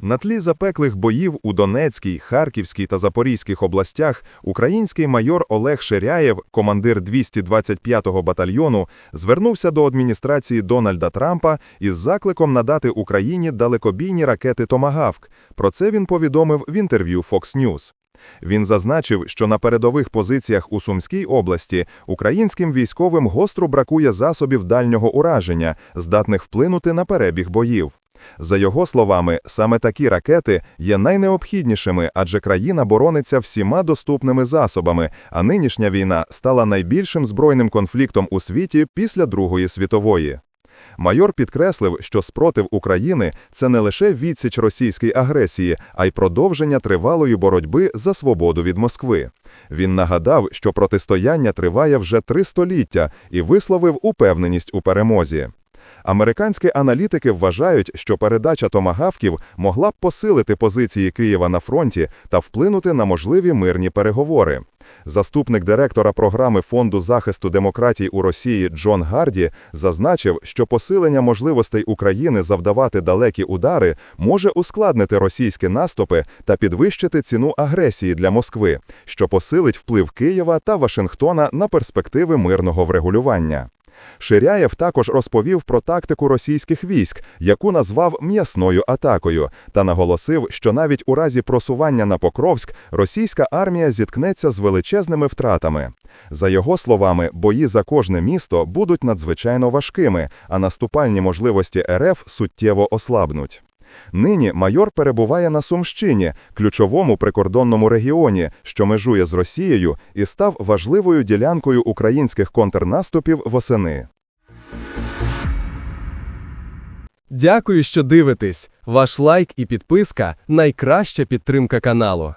На тлі запеклих боїв у Донецькій, Харківській та Запорізьких областях український майор Олег Ширяєв, командир 225-го батальйону, звернувся до адміністрації Дональда Трампа із закликом надати Україні далекобійні ракети «Томагавк». Про це він повідомив в інтерв'ю Fox News. Він зазначив, що на передових позиціях у Сумській області українським військовим гостро бракує засобів дальнього ураження, здатних вплинути на перебіг боїв. За його словами, саме такі ракети є найнеобхіднішими, адже країна борониться всіма доступними засобами, а нинішня війна стала найбільшим збройним конфліктом у світі після Другої світової. Майор підкреслив, що спротив України це не лише відсіч російській агресії, а й продовження тривалої боротьби за свободу від Москви. Він нагадав, що протистояння триває вже три століття і висловив упевненість у перемозі. Американські аналітики вважають, що передача томагавків могла б посилити позиції Києва на фронті та вплинути на можливі мирні переговори. Заступник директора програми Фонду захисту демократій у Росії Джон Гарді зазначив, що посилення можливостей України завдавати далекі удари може ускладнити російські наступи та підвищити ціну агресії для Москви, що посилить вплив Києва та Вашингтона на перспективи мирного врегулювання. Ширяєв також розповів про тактику російських військ, яку назвав м'ясною атакою, та наголосив, що навіть у разі просування на Покровськ російська армія зіткнеться з величезними втратами. За його словами, бої за кожне місто будуть надзвичайно важкими, а наступальні можливості РФ суттєво ослабнуть. Нині майор перебуває на Сумщині, ключовому прикордонному регіоні, що межує з Росією і став важливою ділянкою українських контрнаступів восени. Дякую, що дивитесь. Ваш лайк і підписка найкраща підтримка каналу.